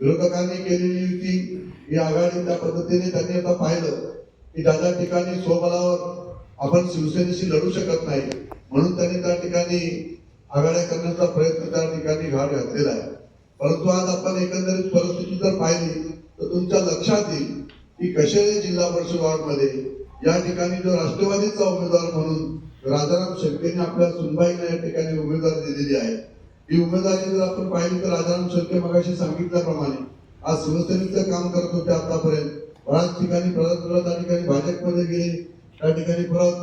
विरोधकांनी केलेली युती ही आघाडी त्या पद्धतीने त्यांनी आता पाहिलं की ज्या ज्या ठिकाणी स्वबलावर आपण शिवसेनेशी लढू शकत नाही म्हणून त्यांनी त्या ठिकाणी आघाड्या करण्याचा प्रयत्न त्या ठिकाणी घाट घातलेला आहे. परंतु आज आपण एकंदरीत परिस्थिती जर पाहिली तर तुमच्या लक्षात येईल की कशेळे जिल्हा परिषद वॉर्डमध्ये या ठिकाणी जो राष्ट्रवादीचा उमेदवार म्हणून राजाराम शेळकेने आपल्या सुनबाईला या ठिकाणी उमेदवारी दिलेली आहे ही उमेदवारी जर आपण पाहिली तर राजाराम शेळके मगाशी सांगितल्याप्रमाणे आज शिवसेनेचं काम करत होते आतापर्यंत. बऱ्याच ठिकाणी परत परत त्या ठिकाणी भाजपमध्ये गेले. त्या ठिकाणी परत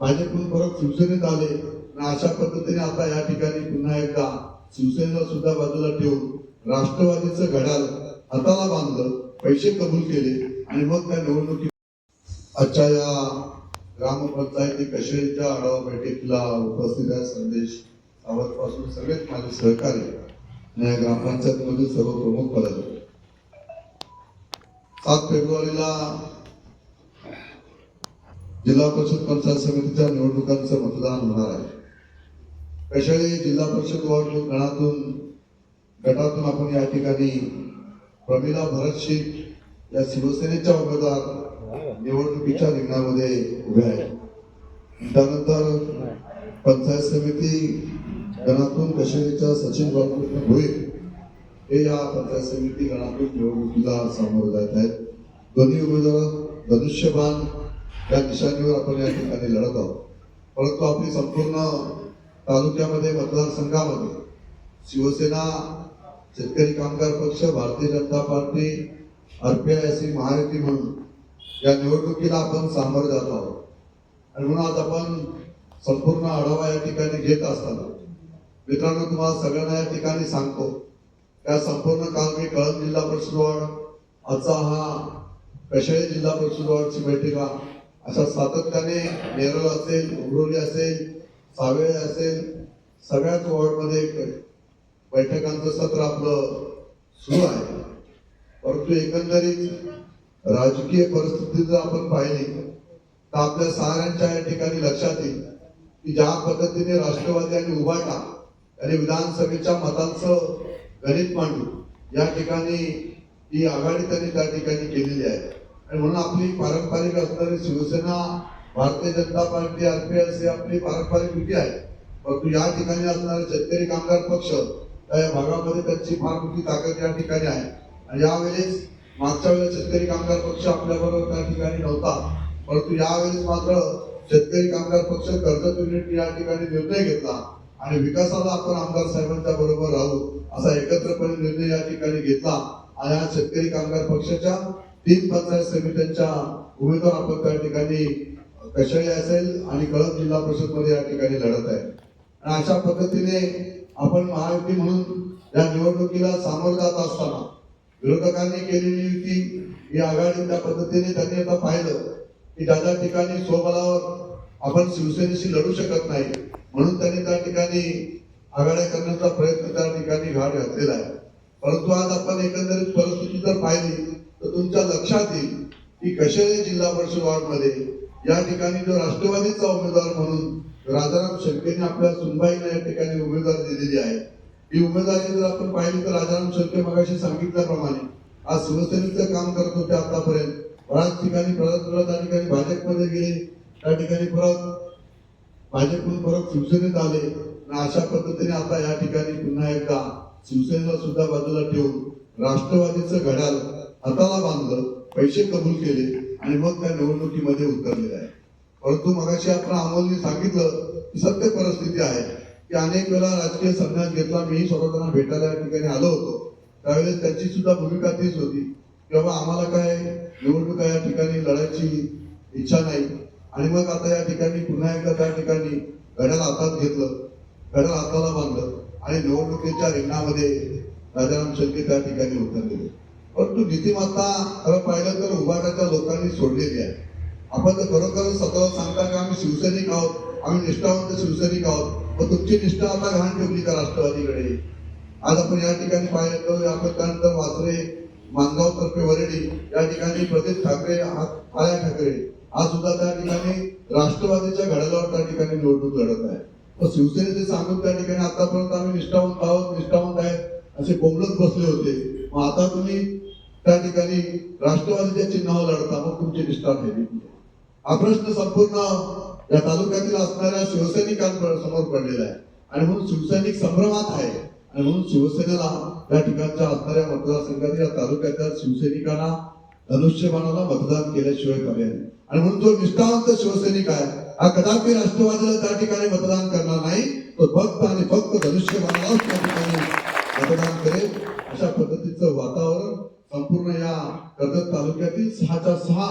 भाजपमधून परत शिवसेनेत आले. आणि अशा पद्धतीने आता या ठिकाणी पुन्हा एकदा शिवसेनेला सुद्धा बाजूला ठेवून राष्ट्रवादीचं घड्याळ हाताला बांधलं पैसे कबूल केले आणि मग त्या निवडणुकीत आजच्या या ग्रामपंचायती कशेच्या आढावा बैठकीला उपस्थित आहे संदेश आवडपासून सगळेच माझे सहकारी आणि या ग्रामपंचायत सर्व प्रमुख पदाधिकारी. सात फेब्रुवारीला जिल्हा परिषद पंचायत समितीच्या निवडणुकांचं मतदान होणार आहे. कशाळी जिल्हा परिषद वॉर्ड गणातून गटातून आपण या ठिकाणी प्रमिला भरत शेख या शिवसेनेच्या उमेदवार निवडणुकीच्या रिंगणामध्ये उभे आहेत. त्यानंतर पंचायत समिती गणातून कश्मीरच्या सचिन बाळकृष्ण भोईर हे या पंचायत समिती गणातून निवडणुकीला सामोरे जात आहेत. दोन्ही उमेदवार धनुष्यबाण या निशाणीवर आपण या ठिकाणी लढत आहोत. परंतु आपली संपूर्ण तालुक्यामध्ये मतदारसंघामध्ये शिवसेना शेतकरी कामगार पक्ष भारतीय जनता पार्टी आरपीआयसी महायुती म्हणून या निवडणुकीला आपण सामोरे जात आहोत. आणि म्हणून आज आपण संपूर्ण आढावा या ठिकाणी घेत असताना मित्रांनो तुम्हाला सगळ्यांना या ठिकाणी सांगतो. त्या संपूर्ण काम मी कळंब जिल्हा परिषद वॉर्ड आजचा हा कशाळी जिल्हा परिषद वॉर्डची बैठका अशा सातत्याने नेरळ असेल उमरोली असेल सावेळे असेल सगळ्याच वॉर्डमध्ये बैठकांचं सत्र आपलं सुरू आहे. परंतु एकंदरीत राजकीय परिस्थिती जर आपण पाहिली तर आपल्या साऱ्यांच्या या ठिकाणी लक्षात येईल की ज्या पद्धतीने राष्ट्रवादी आणि उभाटा आणि विधानसभेच्या मतांचं गणित मांडून या ठिकाणी ही आघाडी त्यांनी त्या ठिकाणी केलेली आहे. आणि म्हणून आपली पारंपरिक असणारी Shivsena Bharatiya Janata party R P S ही आपली पारंपरिक युती आहे. परंतु या ठिकाणी असणारे शेतकरी कामगार पक्ष या भागामध्ये त्यांची फार मोठी ताकद या ठिकाणी आहे. आणि यावेळेस मागच्या वेळेस शेतकरी कामगार पक्ष आपल्याबरोबर त्या ठिकाणी नव्हता. परंतु यावेळेस मात्र शेतकरी कामगार पक्ष कर्जत युनिटने या ठिकाणी निर्णय घेतला. आणि विकासाला आपण आमदार साहेबांच्या बरोबर राहू असा एकत्रपणे निर्णय या ठिकाणी घेतला. आणि आज शेतकरी कामगार पक्षाच्या तीन पंचायत समित्यांच्या उमेदवार आपण त्या ठिकाणी कशाळी असेल आणि कळंब जिल्हा परिषदमध्ये या ठिकाणी लढत आहे. आणि अशा पद्धतीने आपण महायुती म्हणून या निवडणुकीला सामोरं जात असताना विरोधकांनी केलेली युती ही आघाडी त्या पद्धतीने त्यांनी आता पाहिलं की ज्या ज्या ठिकाणी स्वबलावर आपण शिवसेनेशी लढू शकत नाही म्हणून त्यांनी त्या ठिकाणी आघाड्या करण्याचा प्रयत्न त्या ठिकाणी घाट घातलेला आहे. परंतु आज आपण एकंदरीत परिस्थिती जर पाहिली तर तुमच्या लक्षात येईल की कशेळे जिल्हा परिषद वॉर्डमध्ये या ठिकाणी जो राष्ट्रवादीचा उमेदवार म्हणून राजाराम शेळकेने आपल्या सुनबाईला या ठिकाणी उमेदवारी दिलेली आहे. ही उमेदवारी जर आपण पाहिली तर राजाराम शेळके मगाशी सांगितल्याप्रमाणे आज शिवसेनेचं काम करत होते आतापर्यंत. बऱ्याच ठिकाणी परत परत त्या ठिकाणी भाजपमध्ये गेले त्या ठिकाणी परत भाजपकडून परत शिवसेनेत आले. आणि अशा पद्धतीने आता या ठिकाणी पुन्हा एकदा शिवसेनेला सुद्धा बाजूला ठेवून राष्ट्रवादीचं घड्याळ हाताला बांधलं पैसे कबूल केले आणि मग त्या निवडणुकीमध्ये उतरलेले आहे. परंतु मगाशी आपण अमोलने सांगितलं की सत्य परिस्थिती आहे की अनेक वेळा राजकीय संन्यास घेतला. मीही स्वतःना भेटायला या ठिकाणी आलो होतो. त्यावेळेस त्यांची सुद्धा भूमिका तीच होती. की बाबा आम्हाला काय निवडणुका या ठिकाणी लढायची इच्छा नाही. आणि मग आता या ठिकाणी पुन्हा एकदा त्या ठिकाणी घड्याल हातात घेतलं घड्याल हाताला बांधलं आणि निवडणुकीच्या रिंगणामध्ये राजाराम शेळके त्या ठिकाणी उतरलेले परंतु नीतिमत्ता खरं पाहिलं तर उभाटाच्या लोकांनी सोडलेली आहे. आपण तर खरोखर स्वतःला सांगता की आम्ही शिवसैनिक आहोत आम्ही निष्ठावंत शिवसैनिक आहोत मग तुमची निष्ठा आता घाण ठेवली का राष्ट्रवादीकडे. आज आपण या ठिकाणी पाहिलं आपण त्यानंतर वासरे मानगाव तर्फे वरेडी या ठिकाणी प्रदीप ठाकरे आया ठाकरे आज सुद्धा त्या ठिकाणी राष्ट्रवादीच्या घड्याळावर त्या ठिकाणी निवडणूक लढत आहे. तर शिवसेनेचे सांगून त्या ठिकाणी आतापर्यंत आम्ही निष्ठावंत आहोत निष्ठावंत आहे असे कोंबलत बसले होते. मग आता तुम्ही त्या ठिकाणी राष्ट्रवादीच्या चिन्हावर लढता मग तुमची निष्ठा ठेवली हा प्रश्न संपूर्ण या तालुक्यातील असणाऱ्या शिवसैनिकांसमोर पडलेला आहे. आणि म्हणून शिवसैनिक संभ्रमात आहे. आणि म्हणून शिवसेनेला या ठिकाणच्या असणाऱ्या मतदारसंघातील या तालुक्याच्या शिवसैनिकांना धनुष्यबाणाला मतदान केल्याशिवाय पर्याय आणि म्हणून तो निष्ठावंत शिवसैनिक आहे. हा कदापि राष्ट्रवादीला त्या ठिकाणी मतदान करणार नाही तो फक्त आणि फक्त धनुष्यबाणालाच त्या ठिकाणी मतदान करेल. अशा पद्धतीचं वातावरण संपूर्ण या कर्जत तालुक्यातील सहाच्या सहा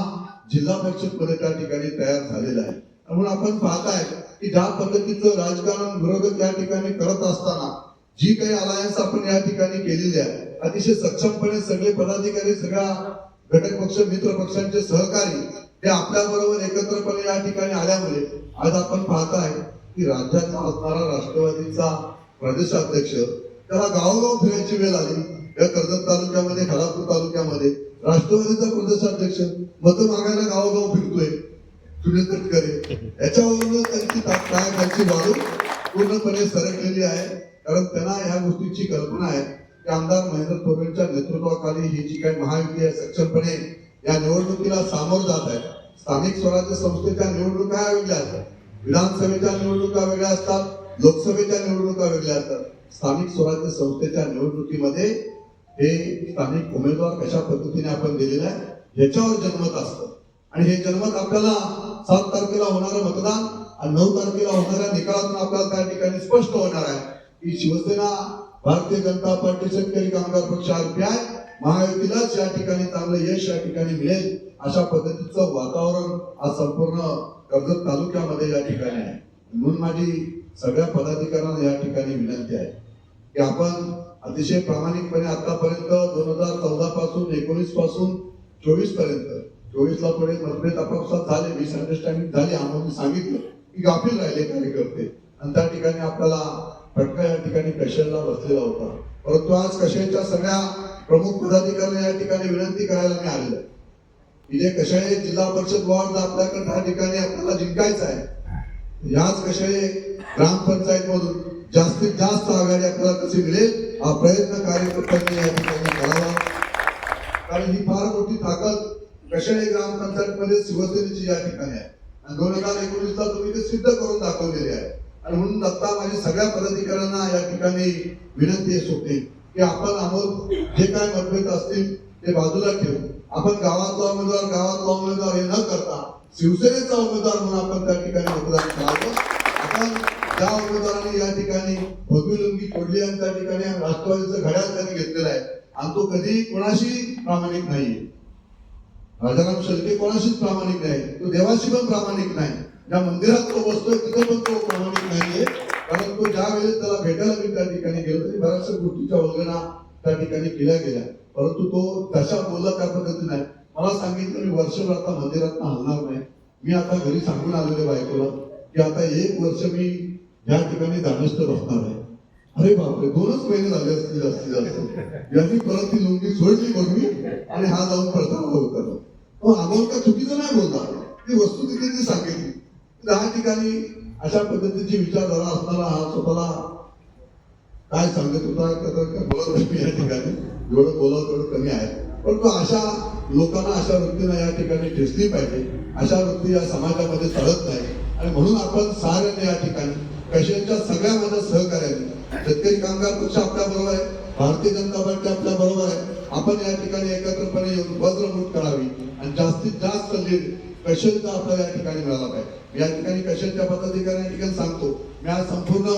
जिल्हा परिषदमध्ये त्या ठिकाणी तयार झालेलं आहे. म्हणून आपण पाहताय की ज्या पद्धतीचं राजकारण विरोधक या ठिकाणी करत असताना जी काही अलायन्स आपण या ठिकाणी केलेली आहे अतिशय सक्षमपणे सगळे पदाधिकारी सगळ्या घटक पक्ष मित्र पक्षांचे सहकारी ते आपल्या बरोबर एकत्रपणे या ठिकाणी आल्यामुळे आज आपण पाहताय की राज्यात असणारा राष्ट्रवादीचा प्रदेशाध्यक्ष त्याला गावोगाव फिरायची वेळ आली. या कर्जत तालुक्यामध्ये खालापूर तालुक्यामध्ये राष्ट्रवादीचा प्रदेशाध्यक्ष मत मागायला गावोगाव फिरतोय. सुनील तटकरे याच्यावरून त्यांची काय त्यांची वाळू पूर्णपणे सरकलेली आहे. कारण त्यांना ह्या गोष्टीची कल्पना आहे. की आमदार महेंद्र थोरवेंच्या नेतृत्वाखाली ही जी काही महायुती आहे सक्षमपणे या निवडणुकीला सामोर जात आहे. स्थानिक स्वराज्य संस्थेच्या निवडणुका वेगळ्या असतात. विधानसभेच्या निवडणुका वेगळ्या असतात लोकसभेच्या निवडणुका वेगळ्या असतात. स्थानिक स्वराज्य संस्थेच्या निवडणुकीमध्ये हे स्थानिक उमेदवार कशा पद्धतीने आपण दिलेला आहे याच्यावर जनमत असतं. आणि हे जनमत आपल्याला सात तारखेला होणारं मतदान आणि नऊ तारखेला होणाऱ्या निकालातून आपल्याला त्या ठिकाणी स्पष्ट होणार आहे की शिवसेना भारतीय जनता पार्टी शेतकरी कामगार पक्ष आरपीआय महायुतीलाच या ठिकाणी चांगलं यश या ठिकाणी मिळेल अशा पद्धतीचं वातावरण आज संपूर्ण कर्जत तालुक्यामध्ये या ठिकाणी आहे. म्हणून माझी सगळ्या पदाधिकाऱ्यांना या ठिकाणी विनंती आहे की आपण अतिशय प्रामाणिकपणे आतापर्यंत दोन हजार चौदा पासून एकोणीसपासून चोवीसपर्यंत चोवीस ला थोडे मतभेद आपापसात झाले मिसअंडरस्टँडिंग झाली आम्हाला सांगितलं की गाफील राहिले कार्यकर्ते. आणि त्या ठिकाणी आपल्याला फटका या ठिकाणी कशेलला बसलेला होता. परंतु आज कशेलच्या सगळ्या प्रमुख पदाधिकाऱ्यांना या ठिकाणी विनंती करायला मी आलेलो आहे. की कशाळे जिल्हा परिषद वॉर्ड आपल्याकडे ह्या ठिकाणी आपल्याला जिंकायचं आहे. याच कशाळे ग्रामपंचायत मधून जास्तीत जास्त आघाडी आपल्याला कशी मिळेल हा प्रयत्न कार्यकर्त्यांनी या ठिकाणी करावा. कारण ही फार मोठी ताकद कशाळे ग्रामपंचायत मध्ये शिवसेनेची या ठिकाणी आहे. आणि दोन हजार एकोणीस ला तुम्ही ते सिद्ध करून दाखवलेले आहे. आणि म्हणून आता माझी सगळ्या पदाधिकाऱ्यांना या ठिकाणी विनंती होते की आपण आहोत जे काय मतभेद असतील ते बाजूला ठेवू आपण गावातला उमेदवार गावातला उमेदवार हे न करता शिवसेनेचा उमेदवार म्हणून आपण त्या ठिकाणी मतदान करावं. आपण त्या उमेदवारांनी या ठिकाणी भगवी लुंगी फोडली आणि त्या ठिकाणी राष्ट्रवादीचं घड्याळ त्यांनी घेतलेलं आहे. आणि तो कधी कोणाशी प्रामाणिक नाहीये राजाराम शेळके कोणाशीच प्रामाणिक नाही. तो देवाशी पण प्रामाणिक नाही. ज्या मंदिरात तो बसतोय तिथे पण तो प्रामाणिक नाहीये. कारण तो ज्या वेळेस त्याला भेटायला मी त्या ठिकाणी गेलो तरी बऱ्याचशा गोष्टीच्या वगैरे त्या ठिकाणी केल्या गेल्या. परंतु तो तशा बोलला त्या पद्धतीने नाही. मला सांगितलं मी वर्षभर आता मंदिरात हलणार नाही. मी आता घरी सांगून आलेले बायकोला की आता एक वर्ष मी या ठिकाणी दानस्थ बसणार आहे. अरे बापरे दोनच महिने झाले असतील जास्तीत जास्त. यांनी परत ती लुंगी सोडली मग मी आणि हा जाऊन पडताना होता तो अमोल का चुकीचं नाही बोलता ती वस्तू तिथे ती सांगितली. दहा ठिकाणी अशा पद्धतीची विचारधारा असताना हा स्वतःला काय सांगत होता त्याचं बोलत नाही या ठिकाणी. जेवढं बोलावं तेवढं कमी आहे. परंतु अशा लोकांना अशा वृत्तीनं या ठिकाणी ठेचली पाहिजे. अशा वृत्ती या समाजामध्ये चालत नाही. आणि म्हणून आपण साऱ्याने या ठिकाणी कशाच्या सगळ्या माझ्या सहकार्याने शेतकरी कामगार पक्ष आपल्या बरोबर आहे भारतीय जनता पार्टी आपल्या बरोबर आहे आपण या ठिकाणी एकत्रपणे येऊन वज्रमूट करावी आणि जास्तीत जास्त लीड कशेलचा आपल्याला या ठिकाणी मिळाला पाहिजे? या ठिकाणी कशेलच्या पदाधिकाऱ्या या ठिकाणी सांगतो. मी आज संपूर्ण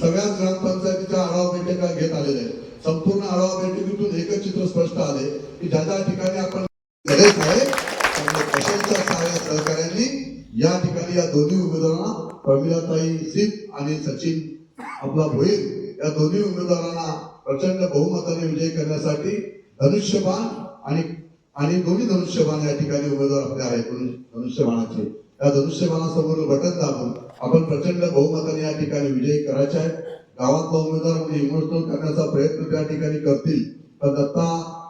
सगळ्याच ग्रामपंचायतीच्या आढावा बैठका घेत आलेले आहे. संपूर्ण आढावा बैठकीतून एकच चित्र स्पष्ट आले की ज्या ज्या ठिकाणी आपण गरज आहे त्यामुळे कशाच्या सहाय्या सहकार्यांनी या ठिकाणी या दोन्ही उमेदवारांना प्रमिलाताई सिंग आणि सचिन आपला भोईर या दोन्ही उमेदवारांना प्रचंड बहुमताने विजय करण्यासाठी धनुष्यबाण आणि आणि दोन्ही धनुष्यबाण या ठिकाणी उमेदवार आपले आहेत. म्हणून धनुष्यबाणाचे या धनुष्यबाणासमोर बटन दाबून आपण प्रचंड बहुमताने या ठिकाणी विजयी करायचे आहे. गावातला उमेदवार म्हणजे इमोशनल करण्याचा प्रयत्न त्या ठिकाणी करतील. तर दत्ता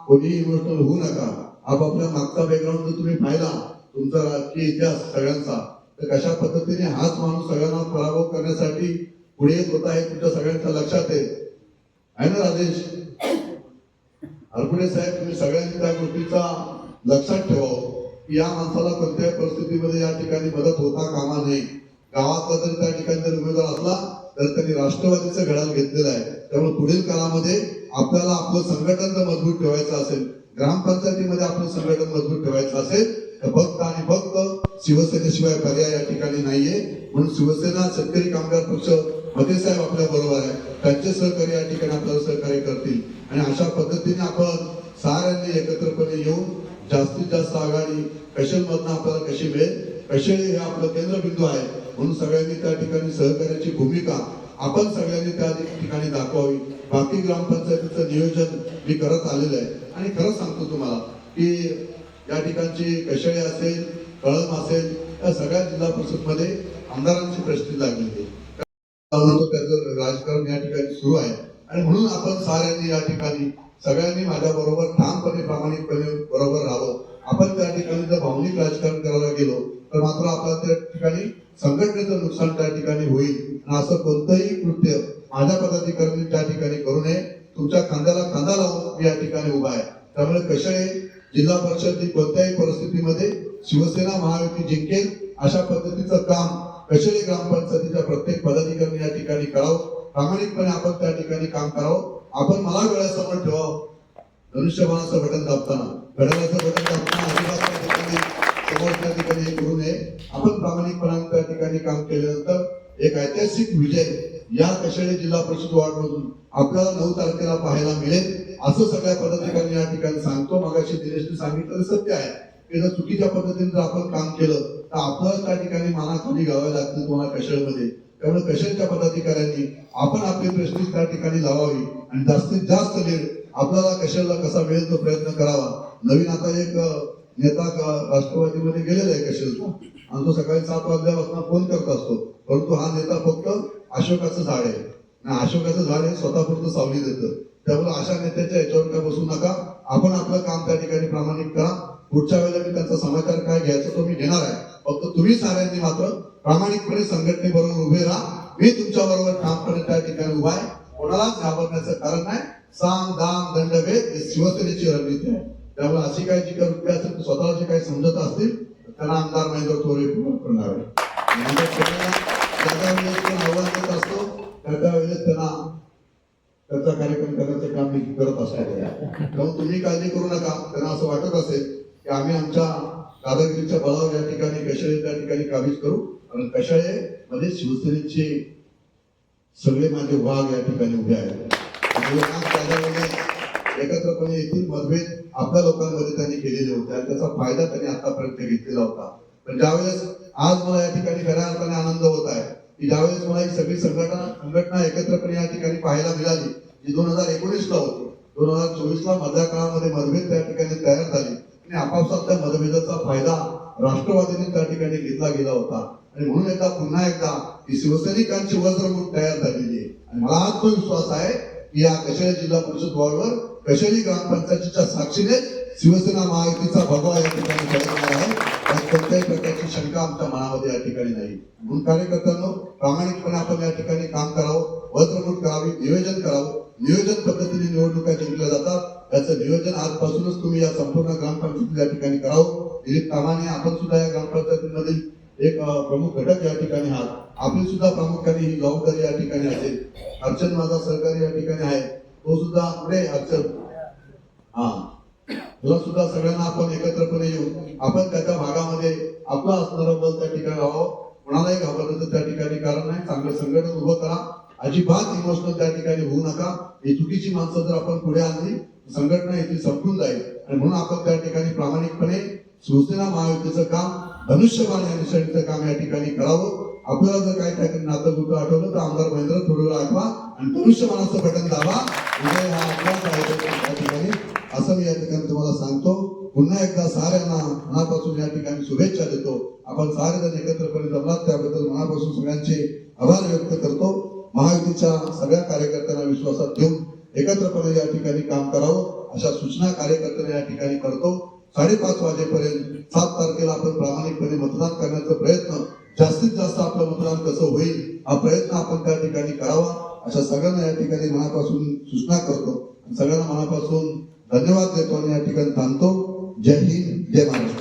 कोणीही इमोशनल होऊ नका. आपापल्या मागचा बॅकग्राऊंड जर तुम्ही पाहिला तुमचा राजकीय इतिहास सगळ्यांचा तर कशा पद्धतीने हाच माणूस सगळ्यांना पराभव करण्यासाठी पुढे येत होता हे तुमच्या सगळ्यांच्या लक्षात आहे. आहे ना राजेश? हरपुडे साहेब तुम्ही सगळ्यांनी त्या गोष्टीचा लक्षात ठेवावं. या माणसाला कोणत्याही परिस्थितीमध्ये या ठिकाणी मदत होता कामा नये. गावातला जर त्या ठिकाणी जर उमेदवार असला तर त्यांनी राष्ट्रवादीचं घड्याळ घेतलेलं आहे. त्यामुळे पुढील काळामध्ये आपल्याला आपलं संघटन जर मजबूत ठेवायचं असेल ग्रामपंचायतीमध्ये आपलं संघटन मजबूत ठेवायचं असेल तर फक्त आणि फक्त शिवसेनेशिवाय पर्याय या ठिकाणी नाहीये. म्हणून शिवसेना शेतकरी कामगार पक्ष मते साहेब आपल्या बरोबर आहे त्यांचे सहकार्य या ठिकाणी आपल्याला सहकार्य करतील. आणि अशा पद्धतीने आपण साऱ्यांनी एकत्रपणे येऊन जास्तीत जास्त आघाडी कशल मधनं आपल्याला कशी मिळेल? कसे हे आपलं केंद्रबिंदू आहे. म्हणून सगळ्यांनी त्या ठिकाणी सहकार्याची भूमिका आपण सगळ्यांनी त्या ठिकाणी दाखवावी. बाकी ग्रामपंचायतीचं नियोजन मी करत आलेलं आहे. आणि खरंच सांगतो तुम्हाला की या ठिकाणची कशळे असेल कळम असेल या सगळ्या जिल्हा परिषदमध्ये आमदारांची प्रश्न लागलेली त्याचं राजकारण या ठिकाणी सुरू आहे. आणि म्हणून आपण साऱ्यांनी या ठिकाणी सगळ्यांनी माझ्या बरोबर ठामपणे प्रामाणिकपणे बरोबर राहावं. आपण त्या ठिकाणी जर भावनिक राजकारण करायला गेलो तर मात्र आपल्या त्या ठिकाणी संघटनेचं नुकसान त्या ठिकाणी होईल. आणि असं कोणतंही कृत्य माझ्या पदाधिकाऱ्यांनी त्या ठिकाणी करू नये. तुमच्या खांद्याला खांदा लावून मी या ठिकाणी उभा आहे. त्यामुळे कशळे जिल्हा परिषद ही कोणत्याही परिस्थितीमध्ये शिवसेना महायुती जिंकेल अशा पद्धतीचं काम कशाही ग्रामपंचायतीच्या प्रत्येक पदाधिकाऱ्यांनी या ठिकाणी करावं. प्रामाणिकपणे आपण त्या ठिकाणी काम करावं. आपण मला डोळ्यासमोर ठेवावं. धनुष्यबाणाचं बटन दाबताना. घड्याळाचं बटन दाबताना अजिबात त्या ठिकाणी समोर त्या ठिकाणी हे करू नये आपण प्रामाणिकपणाने त्या ठिकाणी काम केल्यानंतर एक ऐतिहासिक विजय या कशाळे जिल्हा परिषद वॉर्डमधून आपल्याला नऊ तारखेला पाहायला मिळेल असं सगळ्या पदाधिकाऱ्यांनी या ठिकाणी सांगतो मागाशी दिनेशने सांगितलं ते सत्य आहे की जर चुकीच्या पद्धतीने जर आपण काम केलं तर आपल्याला त्या ठिकाणी माना खाली घालावे लागतील तुम्हाला कशाळमध्ये त्यामुळे कशाच्या पदाधिकाऱ्यांनी आपण आपली प्रश्न त्या ठिकाणी लावावी आणि जास्तीत जास्त वेळ आपल्याला कशाला कसा मिळेल तो प्रयत्न करावा. नवीन आता एक नेता राष्ट्रवादीमध्ये गेलेला आहे कशालचा आणि तो सकाळी सात वाजल्यापासून फोन करत असतो. परंतु हा नेता फक्त अशोकाचं झाड आहे. आणि अशोकाचं झाड हे स्वतःपुरतं सावली देतं. त्यामुळे अशा नेत्याच्या याच्यावर काय बसू नका. आपण आपलं काम त्या ठिकाणी प्रामाणिक करा. पुढच्या वेळेला मी त्यांचा समाचार काय घ्यायचा तो मी घेणार आहे. फक्त तुम्ही साऱ्यांनी मात्र प्रामाणिकपणे संघटनेबरोबर उभे राहा. मी तुमच्या बरोबर ठामपणे त्या ठिकाणी उभा आहे. कोणालाच घाबरण्याचं कारण नाही. सांग दाम दंडभेद ही शिवसेनेची रणनीती आहे. त्यामुळे अशी काही जी काही असेल स्वतःला काही समजत असतील तर त्यांना आमदार महेंद्र थोरे करणार आहे. म्हणजे आव्हान देत असतो त्या वेळेस त्यांना त्यांचा कार्यक्रम करण्याचं काम मी करत असतो त्यामुळे तुम्ही काळजी करू नका. त्यांना असं वाटत असेल की आम्ही आमच्या दादागिरीच्या बळावर या ठिकाणी कशाळे त्या ठिकाणी काबीज करू. आणि कशाळे मध्ये शिवसेनेचे सगळे माझे वाघ या ठिकाणी उभे आहेत. एकत्रपणे येथील मतभेद आपल्या लोकांमध्ये त्यांनी केलेले होते आणि त्याचा फायदा त्यांनी आतापर्यंत घेतलेला होता. पण ज्यावेळेस आज मला या ठिकाणी खऱ्या अर्थाने आनंद होत आहे की ज्यावेळेस मला ही सगळी संघटना संघटना एकत्रपणे या ठिकाणी पाहायला मिळाली जी दोन हजार एकोणीस ला होती. दोन हजार चोवीस ला मधल्या काळामध्ये मतभेद त्या ठिकाणी तयार झाले. आणि आपापसात त्या मतभेदाचा फायदा राष्ट्रवादीने त्या ठिकाणी घेतला गेला होता. आणि म्हणून एकदा पुन्हा एकदा ही शिवसैनिकांची वज्रमूठ तयार झालेली आहे. आणि मला आत्मविश्वास आहे की या कशेळी जिल्हा परिषद वॉर्डवर कशेळी ग्रामपंचायतीच्या साक्षीने शिवसेना महायुतीचा भगवा या ठिकाणी जळणार आहे. कोणत्याही प्रकारची शंका आमच्या मनामध्ये या ठिकाणी नाही. म्हणून कार्यकर्त्यांनो प्रामाणिकपणे आपण या ठिकाणी काम करावं वज्रमूठ करावी नियोजन करावं. नियोजन पद्धतीने निवडणुका जिंकल्या जातात. याचं नियोजन आजपासूनच तुम्ही या संपूर्ण ग्रामपंचायतीत या ठिकाणी करावं. दिलीप कामाने आपण सुद्धा या ग्रामपंचायतीमधील एक प्रमुख घटक या ठिकाणी आहात. आपली सुद्धा प्रामुख्याने ही जबाबदारी या ठिकाणी असेल. अर्चन माझा सहकारी या ठिकाणी आहे. तो सुद्धा पुढे अक्षर हा. तुला सुद्धा सगळ्यांना आपण एकत्रपणे येऊन आपण त्याच्या भागामध्ये आपला असणारं बल त्या ठिकाणी राहावं कोणालाही घाबरण्याचं त्या ठिकाणी कारण नाही. चांगलं संघटन उभं करा. अजिबात इमोशनल त्या ठिकाणी होऊ नका. ही चुकीची माणसं जर आपण पुढे आणली संघटना इथे संपून जाईल. आणि म्हणून आपण त्या ठिकाणी प्रामाणिकपणे शिवसेना महायुतीचं काम धनुष्यबाण या निशाणीचं काम या ठिकाणी करावं. आपल्याला जर काही काही नातं कुठं आठवलं तर आमदार महेंद्र थोडं आठवा आणि धनुष्यबाणाचं बटन दाबा. विजय हा आपलाच आहे त्या ठिकाणी. असं मी या ठिकाणी तुम्हाला सांगतो. पुन्हा एकदा साऱ्यांना मनापासून या ठिकाणी शुभेच्छा देतो. आपण सारे जण एकत्रपणे जमलात त्याबद्दल मनापासून सगळ्यांचे आभार व्यक्त करतो. महायुतीच्या सगळ्या कार्यकर्त्यांना विश्वासात घेऊन एकत्रपणे या ठिकाणी काम करावं. अशा सूचना कार्यकर्त्यांना या ठिकाणी करतो. साडेपाच वाजेपर्यंत सात तारखेला आपण प्रामाणिकपणे मतदान करण्याचा प्रयत्न जास्तीत जास्त आपलं मतदान कसं होईल हा प्रयत्न आपण त्या ठिकाणी करावा. अशा सगळ्यांना या ठिकाणी मनापासून सूचना करतो. आणि सगळ्यांना मनापासून धन्यवाद देतो आणि या ठिकाणी थांबतो. जय हिंद जय महाराष्ट्र.